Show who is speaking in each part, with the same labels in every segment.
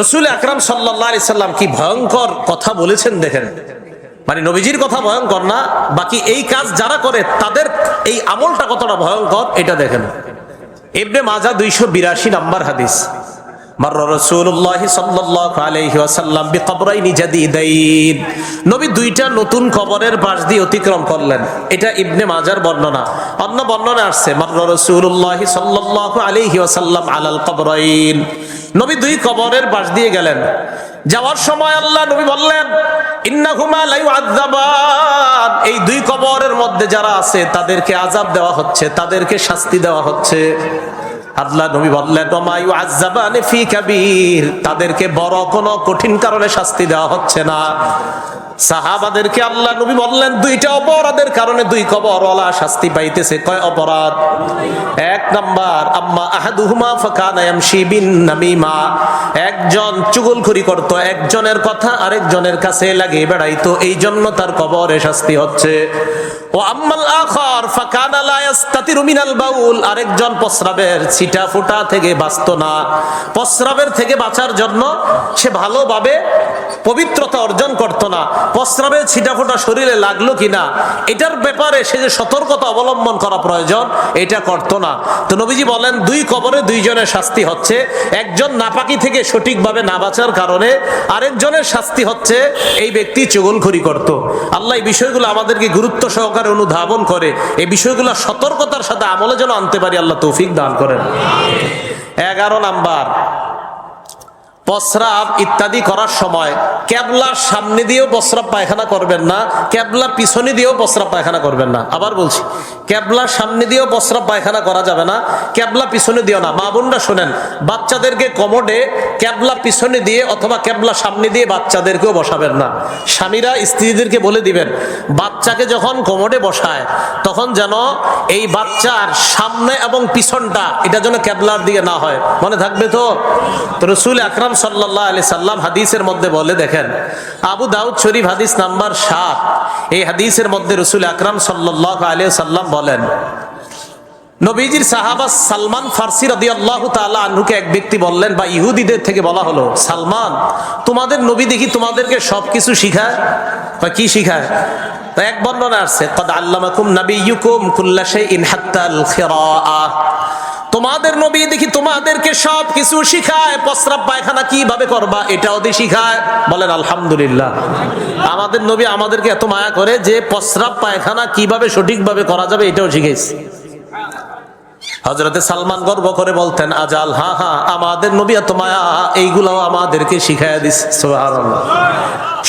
Speaker 1: রসুল আকরাম সাল্লাহ সাল্লাম কি ভয়ঙ্কর কথা বলেছেন দেখেন। মানে নবীজির কথা ভয়ঙ্কর না, বাকি এই কাজ যারা করে তাদের এই আমলটা কতটা ভয়ঙ্কর, এটা দেখেন। এবনে মাজা দুইশো বিরাশি নাম্বার হাদিস। মার রাসূলুল্লাহ সাল্লাল্লাহু আলাইহি ওয়াসাল্লাম বিকবরাইনি জাদিদাইন। নবী দুইটা নতুন কবরের পাশ দিয়ে অতিক্রম করলেন। এটা ইবনে মাজার বর্ণনা। অন্য বর্ণনা আসছে মার রাসূলুল্লাহ সাল্লাল্লাহু আলাইহি ওয়াসাল্লাম আলাল কবরাইন। নবী দুই কবরের পাশ দিয়ে গেলেন। যাওয়ার সময় আল্লাহ নবী বললেন এই দুই কবরের মধ্যে যারা আছে, তাদেরকে আযাব দেওয়া হচ্ছে, তাদেরকে শাস্তি দেওয়া হচ্ছে। আল্লাহ নবী বললেন ওমায়ু আজ্জাবানে ফি কাবীর। তাদেরকে বড় কোনো কঠিন কারণে শাস্তি দেওয়া হচ্ছে না। সাহাবাদেরকে আল্লাহ নবী বললেন, দুইটা অপরাধের কারণে দুই কবরওয়ালা শাস্তি পাইতেছে। কয় অপরাধ? এক নাম্বার, আম্মা আহাদুহুমা ফাকানা ইয়ামশি বিন নামিমা। একজন চুগলখড়ি করত, একজনের কথা আরেকজনের কাছে লাগিয়ে বেড়াইতো এই জন্য তার কবরে শাস্তি হচ্ছে। ও আম্মাল আখর, ফাকানা লা ইয়াস্তাতিরু মিনাল বাউল। আরেকজন প্রস্রাবের ছিটা ফোঁটা থেকে বাঁচতো না। প্রস্রাবের থেকে বাঁচার জন্য সে ভালোভাবে পবিত্রতা অর্জন করত না। প্রস্রাবের ছিটা ফোঁটা শরীরে লাগল কিনা, এটার ব্যাপারে সে যে সতর্কতা অবলম্বন করা প্রয়োজন, এটা করত না। তো নবীজি বলেন, দুই কবরে দুইজনের শাস্তি হচ্ছে। একজন নাপাকি থেকে সঠিকভাবে না বাঁচার কারণে আরেকজনের শাস্তি হচ্ছে, এই ব্যক্তি চুগলখড়ি করত। আল্লাহ এই বিষয়গুলো আমাদেরকে গুরুত্ব সহকারে অনুধাবন করে। এই বিষয়গুলো সতর্কতার সাথে আমলে যেন আনতে পারি, আল্লাহ তৌফিক দান করেন। এগারো নাম্বার। প্রস্রাব ইত্যাদি করার সময় ক্যাবলার সামনে দিয়েও প্রস্রাব পায়খানা করবেন না ক্যাবলার পিছনে দিয়েও প্রস্রাব পায়খানা করবেন না। আবার বলছি ক্যাবলার সামনে দিয়েও প্রস্রাব পায়খানা করা যাবে না ক্যাবলা পিছনে দিও না। মা বোনরা শোনেন, বাচ্চাদেরকে কমোডে ক্যাবলা পিছনে দিয়ে অথবা ক্যাবলা সামনে দিয়ে বাচ্চাদেরকেও বসাবেন না। স্বামীরা স্ত্রীদেরকে বলে দিবেন, বাচ্চাকে যখন কমোডে বসায়, তখন যেন এই বাচ্চার সামনে এবং পিছনটা, এটা যেন ক্যাবলার দিকে না হয়। মনে থাকবে তো রসুল আকরাম সাল্লাম হাদিসের মধ্যে বলে দেখেন, আবু দাউদ শরীফ হাদিস নাম্বার সাত, এই হাদিসের মধ্যে রসুল আকরাম সাল্লাহ সাল্লাম বলেন, নবীজির সাহাবা সালমান ফার্সি আল্লাহ আনহুকে এক ব্যক্তি বললেন, বা ইহুদিদের থেকে বলা হলো, সালমান, তোমাদের নবী দেখি তোমাদেরকে সবকিছু শিখায়? বা কি শিখায়? তো এক বর্ণনা আসছে, কদ আল্লামাকুম নাবিয়ুকুম কুল্লা শাইইন হাত্তাল খিরাআহ তোমাদের নবী দেখি তোমাদেরকে সব কিছু শিখায়। প্রস্রাব পায়খানা কীভাবে করবা, এটাও দিয়ে শিখায়। বলেন, আলহামদুলিল্লাহ। আমাদের নবী আমাদেরকে এত মায়া করে যে প্রস্রাব পায়খানা কীভাবে সঠিকভাবে করা যাবে, এটাও শিখেছে হজরতে সালমান গর্ব করে বলতেন, আজাল, হা হা, আমাদের নবী এত মায়া, এইগুলাও আমাদেরকে শিখাইয়া দিস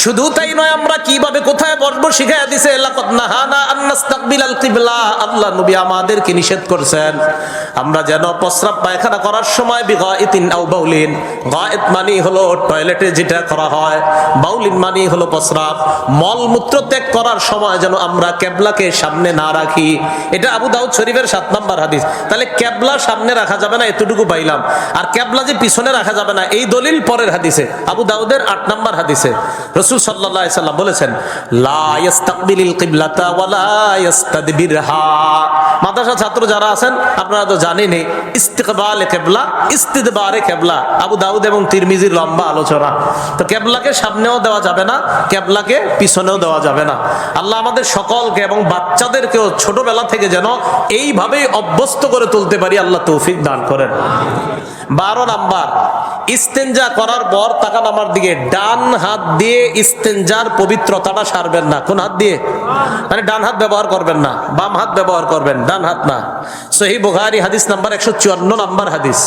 Speaker 1: শুধু তাই নয়, আমরা কীভাবে কোথায় বসবো শিখাইয়া দিছে। নাস্তাকবিলাল কিবলা, আল্লাহ নবী আমাদেরকে নিষেধ করছেন। আমরা যেন প্রস্রাব পায়খানা করার সময় বিগাইতিন আও বাউলিন। গায়েত মানে হলো টয়লেটে যেটা করা হয়, বাউলিন মানে হলো প্রস্রাব। মল মূত্র ত্যাগ করার সময় যেন আমরা কেবলাকে সামনে না রাখি। এটা আবু দাউদ শরীফের সাত নাম্বার হাদিস। তাহলে কেবলা সামনে রাখা যাবে না, এতটুকু পাইলাম। আর কেবলা যে পিছনে রাখা যাবে না, এই দলিল পরের হাদিসে, আবু দাউদের আট নাম্বার হাদিসে। রসুল সাল্লাহ সাল্লাম বলেছেন, লা ইয়াস্তাকবিলিল কিবলাতা ওয়ালা মাদ্রাসা ছাত্র যারা আছেন, আপনারা তো জানেনই কেবলা, ইস্তিদবারে কেবলা। আবু দাউদ এবং তিরমিজির লম্বা আলোচনা। তো কেবলাকে সামনেও দেওয়া যাবে না, কেবলাকে পিছনেও দেওয়া যাবে না। আল্লাহ আমাদের সকলকে এবং বাচ্চাদেরকেও ছোটবেলা থেকে যেন এইভাবেই অভ্যস্ত করে তুলতে পারি, আল্লাহ তৌফিক দান করেন। বারো নাম্বার ইস্তেঞ্জা করার পর তাকান আমার দিকে। ডান হাত দিয়ে ইস্তেঞ্জার পবিত্রতাটা সারবেন না। কোন হাত দিয়ে? মানে ডান হাত ব্যবহার করবেন না। বাম হাত ব্যবহার করবেন, ডান হাত না। সহি বুখারি হাদিস নাম্বার একশো চুয়ান্ন নাম্বার হাদিস।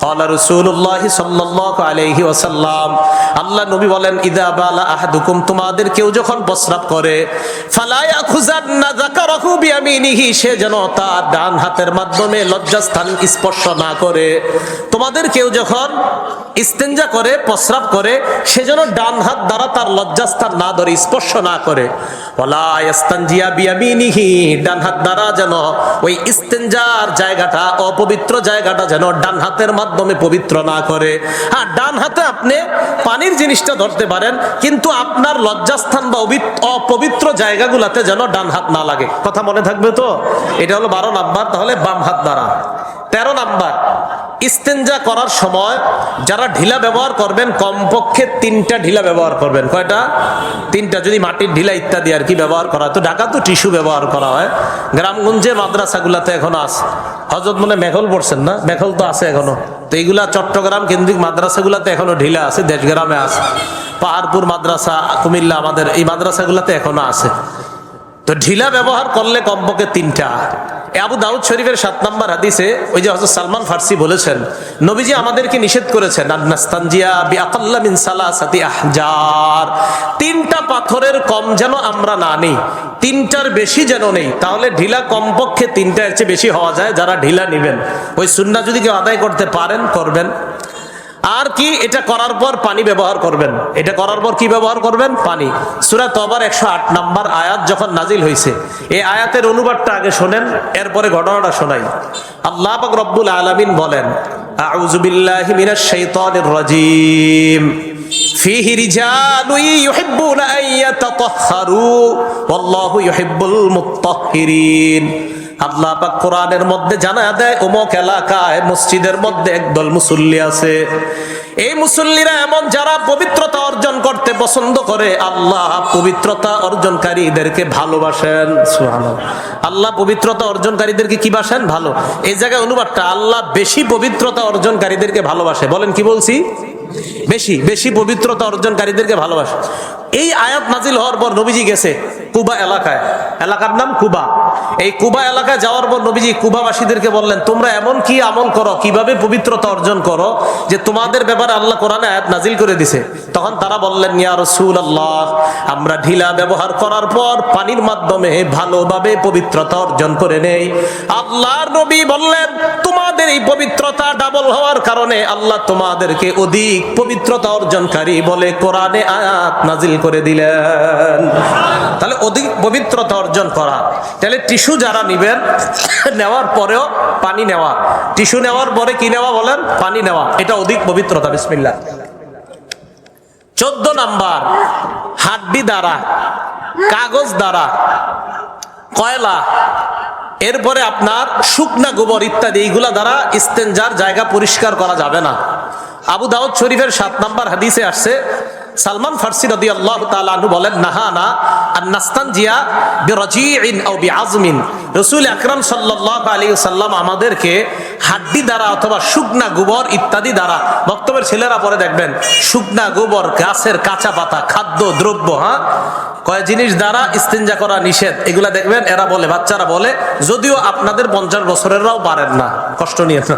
Speaker 1: قال رسول الله صلى الله عليه وسلم আল্লাহ নবী বলেন ইদা বালা আহাদুকুম তোমাদের কেউ যখন প্রস্রাব করে ফালা ইয়াখুজান্না যাকারাহু বিয়ামিনিহি সে যেন তার ডান হাতের মাধ্যমে লজ্জাস্থান স্পর্শ না করে তোমাদের কেউ যখন ইস্তেঞ্জা করে প্রস্রাব করে সে যেন ডান হাত দ্বারা তার লজ্জাস্থান না ধরে স্পর্শ না করে ওয়ালা ইয়াস্তানজিয়া বিয়ামিনিহি ডান হাত দ্বারা যেন ওই ইস্তেঞ্জার জায়গাটা অপবিত্র জায়গাটা যেন ডান হাতের মাধ্যমে পবিত্র না করে। হ্যাঁ ডান হাতে আপনি পানির জিনিসটা ধরতে পারেন, কিন্তু আপনার লজ্জাস্থান বা অপবিত্র জায়গাগুলোতে যেন ডান হাত না লাগে। কথা মনে থাকবে তো? এটা হলো বারো নাম্বার, তাহলে বাম হাত দ্বারা। তেরো নাম্বার, ইস্তেঞ্জা করার সময় যারা ঢিলা ব্যবহার করবেন, কমপক্ষে তিনটা ঢিলা ব্যবহার করবেন। কয়টা? তিনটা, যদি মাটির ঢিলা ইত্যাদি আর কি ব্যবহার করা তো ঢাকা তো টিস্যু ব্যবহার করা হয়। গ্রামগঞ্জে মাদ্রাসাগুলাতে এখন আছে। হজরত মনে মেঘল পড়ছেন না? মেঘল তো আছে এখনও। তো এইগুলা চট্টগ্রাম কেন্দ্রিক মাদ্রাসাগুলাতে এখনও ঢিলা আছে, দেশগ্রামে আছে। পাহাড়পুর মাদ্রাসা, কুমিল্লা আমাদের এই মাদ্রাসাগুলাতে এখনও আছে। তো ঢিলা ব্যবহার করলে কমপক্ষে তিনটা। আবু দাউদ শরীফের সাত নম্বর হাদিসে ওই যে হজরত সালমান ফার্সি বলেছেন, নবীজি আমাদেরকে নিষেধ করেছেন তিনটা পাথরের কম যেন আমরা না নেই, তিনটার বেশি যেন নেই, তাহলে ঢিলা কমপক্ষে তিনটার চেয়ে বেশি হওয়া যায় যারা ঢিলা নেবেন। ওই সুন্না যদি কেউ আদায় করতে পারেন, করবেন। আর কি, এটা করার পর পানি ব্যবহার করবেন। এটা করার পর কি ব্যবহার করবেন? পানি। সুরা তবার একশো আট নাম্বার আয়াত যখন নাজিল হয়েছে এই আয়াতের অনুবাদটা আগে শোনেন, এরপরে ঘটনাটা শোনাই। আল্লাহ পাক রব্বুল আলামিন বলেন আউযুবিল্লাহি মিনাশ শাইতানির রাজিম। ফিহি রিজালুই ইউহিব্বুনা আন ইয়াতাতাহহারু ওয়াল্লাহু ইউহিব্বুল মুত্তাহহিরিন আল্লাহ পাক কোরআনের মধ্যে জানা দেয় অমুক এলাকায় মসজিদের মধ্যে একদল মুসল্লি আছে। এই মুসল্লিরা এমন যারা পবিত্রতা অর্জন করতে পছন্দ করে আল্লাহ পবিত্রতা অর্জনকারীদেরকে ভালোবাসেন। আল্লাহ পবিত্রতা অর্জনকারীদেরকে কি বাসেন? ভালো। এই জায়গায় অনুবাদটা আল্লাহ বেশি পবিত্রতা অর্জনকারীদেরকে ভালোবাসে। বলেন কি বলছি? বেশি বেশি পবিত্রতা অর্জনকারীদেরকে ভালোবাসে। এই আয়াত নাজিল হওয়ার পর নবীজি গেছে কুবা এলাকায়। এলাকার নাম কুবা। এই কুবা এলাকায় যাওয়ার পর নবীজি কুবাবাসীদেরকে বললেন, তোমরা এমন কি আমল করো, কীভাবে পবিত্রতা অর্জন করো যে তোমাদের ব্যাপারে আল্লাহ কোরআনে আয়াত নাজিল করে দিছে? তখন তারা বললেন, ইয়া রসুল আল্লাহ আমরা ঢিলা ব্যবহার করার পর পানির মাধ্যমে ভালোভাবে পবিত্রতা অর্জন করে নেই। আল্লাহর নবী বললেন এই পবিত্রতা ডাবল হওয়ার কারণে আল্লাহ তোমাদেরকে অধিক পবিত্রতা অর্জনকারী বলে কোরআনে আয়াত নাজিল করে দিলেন। তাহলে অধিক পবিত্রতা অর্জন করা। তাহলে টিস্যু যারা নিবেন, নেওয়ার পরেও পানি নেওয়া। টিস্যু নেওয়ার পরে কি নেওয়া বলেন? পানি নেওয়া। এটা অধিক পবিত্রতা, বিসমিল্লাহ। চোদ্দ নাম্বার, হাড্ডি দ্বারা, কাগজ দ্বারা, কয়লা এরপরে আপনার শুকনা গোবর ইত্যাদি এইগুলা দ্বারা ইস্তেঞ্জার জায়গা পরিষ্কার করা যাবে না। আবু দাউদ শরীফের সাত নাম্বার হাদিসে আসছে, সালমান ফার্সি রদি আল্লাহ তালু বলেন, নাহানা আর নাস্তান জিয়া বিরজিন ও বিআজমিন। রসুল আকরাম সাল্লাহ আলী সাল্লাম আমাদেরকে হাড্ডি দ্বারা অথবা শুকনা গোবর ইত্যাদি দ্বারা, বক্তব্যের ছেলেরা পরে দেখবেন, শুকনা গোবর গাছের কাঁচা পাতা, খাদ্য, দ্রব্য হ্যাঁ? কয় জিনিস দ্বারা ইস্তেঞ্জা করা নিষেধ? এগুলা দেখবেন, এরা বলে, বাচ্চারা বলে, যদিও আপনাদের পঞ্চাশ বছরেরাও পারেন না, কষ্ট নিয়ে না।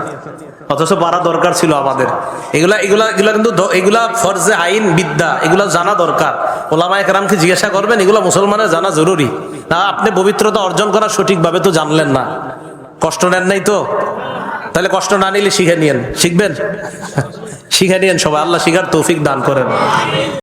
Speaker 1: অথচ পারা দরকার ছিল আমাদের। এগুলা এগুলা এগুলা কিন্তু এগুলা ফরজে আইন, বিদ্যা, এগুলা জানা দরকার। ওলামা একরামকে জিজ্ঞাসা করবেন, এগুলা মুসলমানের জানা জরুরি। না আপনি পবিত্রতা অর্জন করা সঠিকভাবে তো জানলেন না। কষ্ট নেন নাই তো? তাহলে কষ্ট না নিলে শিখে নিয়েন। শিখবেন? শিখে নিয়েন সবাই। আল্লাহ শিখার তৌফিক দান করেন।